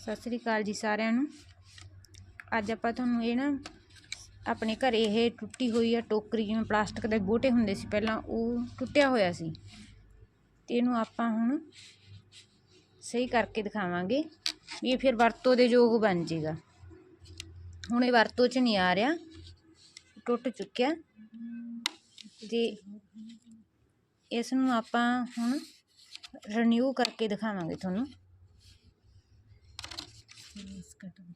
ਸਤਿ ਸ੍ਰੀ ਅਕਾਲ ਜੀ ਸਾਰਿਆਂ ਨੂੰ। ਅੱਜ ਆਪਾਂ ਤੁਹਾਨੂੰ ਇਹ ਨਾ ਆਪਣੇ ਘਰੇ ਇਹ ਟੁੱਟੀ ਹੋਈ ਆ ਟੋਕਰੀ, ਜਿਵੇਂ ਪਲਾਸਟਿਕ ਦੇ ਗੋਟੇ ਹੁੰਦੇ ਸੀ ਪਹਿਲਾਂ, ਉਹ ਟੁੱਟਿਆ ਹੋਇਆ ਸੀ। ਤੇ ਇਹਨੂੰ ਆਪਾਂ ਹੁਣ ਸਹੀ ਕਰਕੇ ਦਿਖਾਵਾਂਗੇ ਵੀ ਇਹ ਫਿਰ ਵਰਤੋਂ ਦੇ ਯੋਗ ਬਣ ਜਾਏਗਾ ਹੁਣ ਇਹ ਵਰਤੋਂ 'ਚ ਨਹੀਂ ਆ ਰਿਹਾ, ਟੁੱਟ ਚੁੱਕਿਆ। ਤੇ ਇਸ ਨੂੰ ਆਪਾਂ ਹੁਣ ਰੀਨਿਊ ਕਰਕੇ ਦਿਖਾਵਾਂਗੇ ਤੁਹਾਨੂੰ। వేసుకోవటం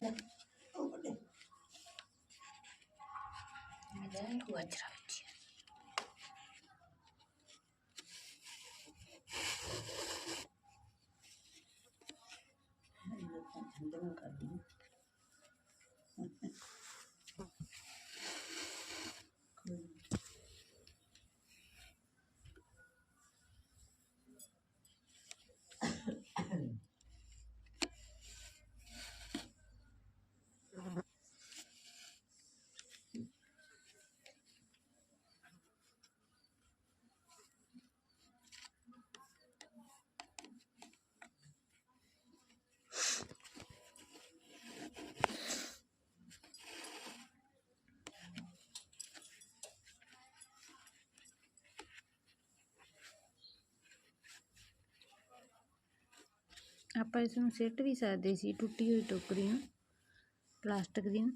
Thank you. in Ruhe transportieren. Thank you. ਆਪਾਂ ਇਸ ਨੂੰ ਸਿੱਟ ਵੀ ਸਕਦੇ ਸੀ, ਟੁੱਟੀ ਹੋਈ ਟੋਕਰੀ ਨੂੰ, ਪਲਾਸਟਿਕ ਦੀ ਨੂੰ,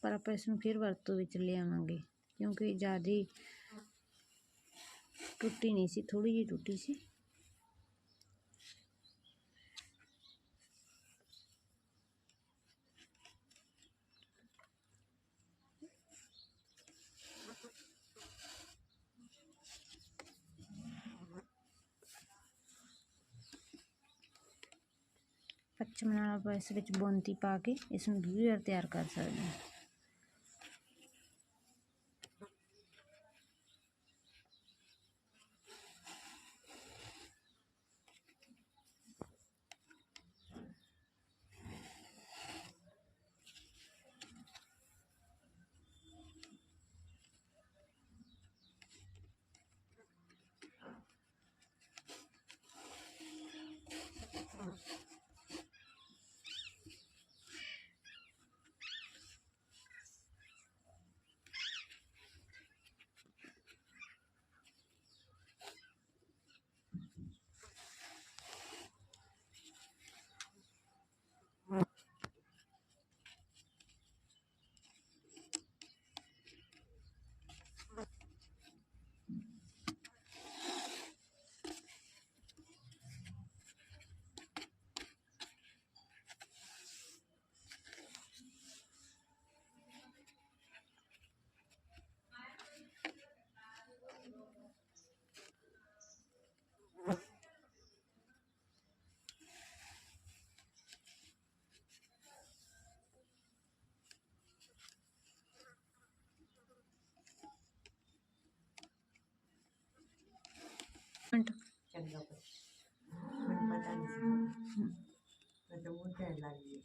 ਪਰ ਆਪਾਂ ਇਸ ਨੂੰ ਫਿਰ ਵਰਤੋਂ ਵਿੱਚ ਲਿਆਵਾਂਗੇ, ਕਿਉਂਕਿ ਜ਼ਿਆਦਾ ਟੁੱਟੀ ਨਹੀਂ ਸੀ ਥੋੜੀ ਜਿਹੀ ਟੁੱਟੀ ਸੀ। ਪੱਚਮ ਨਾਲ ਆਪਾਂ ਇਸ ਵਿੱਚ ਬੁੰਦੀ ਪਾ ਕੇ ਇਸ ਨੂੰ ਦੂਜੀ ਵਾਰ ਤਿਆਰ ਕਰ ਸਕਦੇ ਹਾਂ। ਮਿੰਟ। ਚੰਗਾ ਪੁੱਤ ਮੈਨੂੰ ਪਤਾ ਨਹੀਂ ਸੀ। ਮੈਂ ਤਾਂ ਮੂੰਹ ਤੇ ਲੱਗ ਗਈ।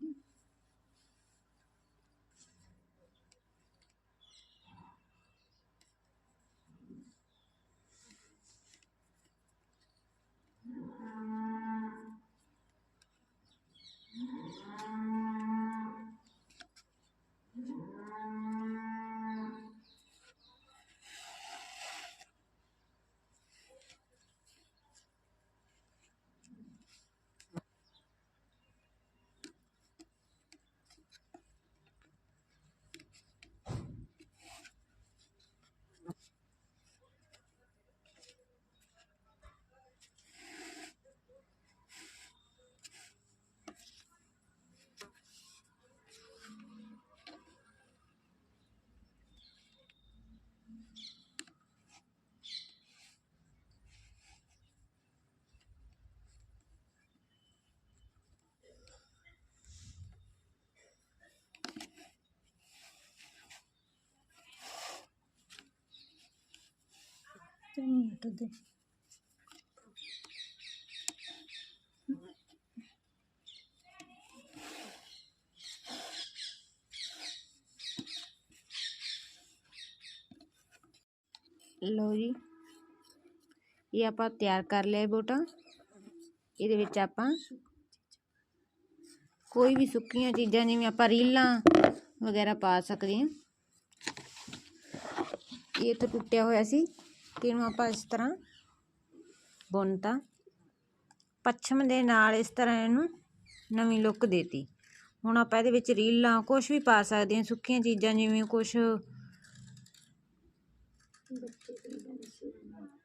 Thank you. हटा दे लो जी। ये आप तैयार कर लिया बूटा। ये आप कोई भी सुकिया चीज़ा जिमें आप रील वगैरह पा सकते हैं। ये तो टुटिया हुआ सी। ਤੇ ਇਹਨੂੰ ਆਪਾਂ ਇਸ ਤਰ੍ਹਾਂ ਬੁਣਤਾ। ਪੱਛਮ ਦੇ ਨਾਲ ਇਸ ਤਰ੍ਹਾਂ ਇਹਨੂੰ ਨਵੀਂ ਲੁੱਕ ਦੇਤੀ। ਹੁਣ ਆਪਾਂ ਇਹਦੇ ਵਿੱਚ ਰੀਲਾਂ ਕੁਝ ਵੀ ਪਾ ਸਕਦੇ ਹਾਂ ਸੁੱਕੀਆਂ ਚੀਜ਼ਾਂ ਜਿਵੇਂ ਕੁਝ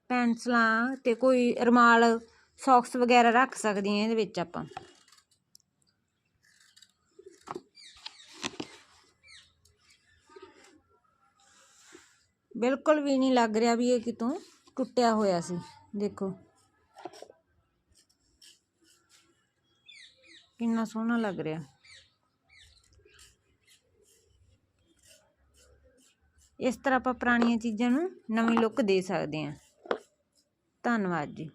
ਪੈਨਸਲਾਂ ਤੇ ਕੋਈ ਰੁਮਾਲ, ਸੌਕਸ ਵਗੈਰਾ ਰੱਖ ਸਕਦੇ ਹਾਂ ਇਹਦੇ ਵਿੱਚ ਆਪਾਂ। ਬਿਲਕੁਲ ਵੀ ਨਹੀਂ ਲੱਗ ਰਿਹਾ ਵੀ ਇਹ ਕਿਤੋਂ ਟੁੱਟਿਆ ਹੋਇਆ ਸੀ। ਦੇਖੋ। ਕਿੰਨਾ ਸੋਹਣਾ ਲੱਗ ਰਿਹਾ। ਇਸ ਤਰ੍ਹਾਂ ਆਪਾਂ ਪੁਰਾਣੀਆਂ ਚੀਜ਼ਾਂ ਨੂੰ ਨਵੀਂ ਲੁੱਕ ਦੇ ਸਕਦੇ ਹਾਂ। ਧੰਨਵਾਦ ਜੀ।